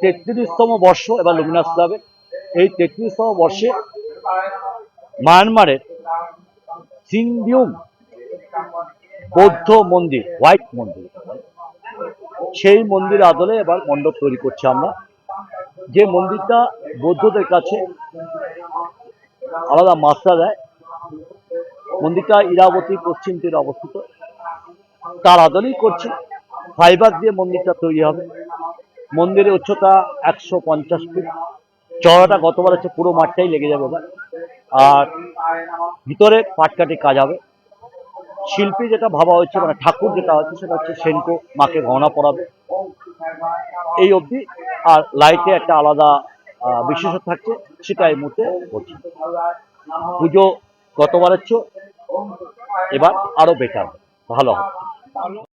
তেত্রিশতম বর্ষ এবার লুমিনাস ক্লাবের এই তেত্রিশতম বর্ষে মায়ানমারের সিনবিউম বৌদ্ধ মন্দির হোয়াইট মন্দির। সেই মন্দির আদলে এবার মণ্ডপ তৈরি করছি আমরা। যে মন্দিরটা বৌদ্ধদের কাছে আলাদা মাত্রা দেয়। মন্দিরটা ইরাবতী পশ্চিম তীরে অবস্থিত। তার আদলেই করছি। ফাইবার দিয়ে মন্দিরটা তৈরি হবে। মন্দিরের উচ্চতা একশো পঞ্চাশ ফিট। চড়াটা গতবার হচ্ছে পুরো মাঠটাই লেগে যাবে আর ভিতরে পাটকাটি কাজ হবে। শিল্পী যেটা ভাবা হচ্ছে মানে ঠাকুর যেটা হচ্ছে, সেটা হচ্ছে সেনকো, মাকে গহনা পরাবে। এই অবধি আর লাইটে একটা আলাদা বিশেষত্ব থাকছে, সেটা এই মুহূর্তে করছি পুজো গতবারের চেয়েও এবার আরও বেটার ভালো হবে। Pablo.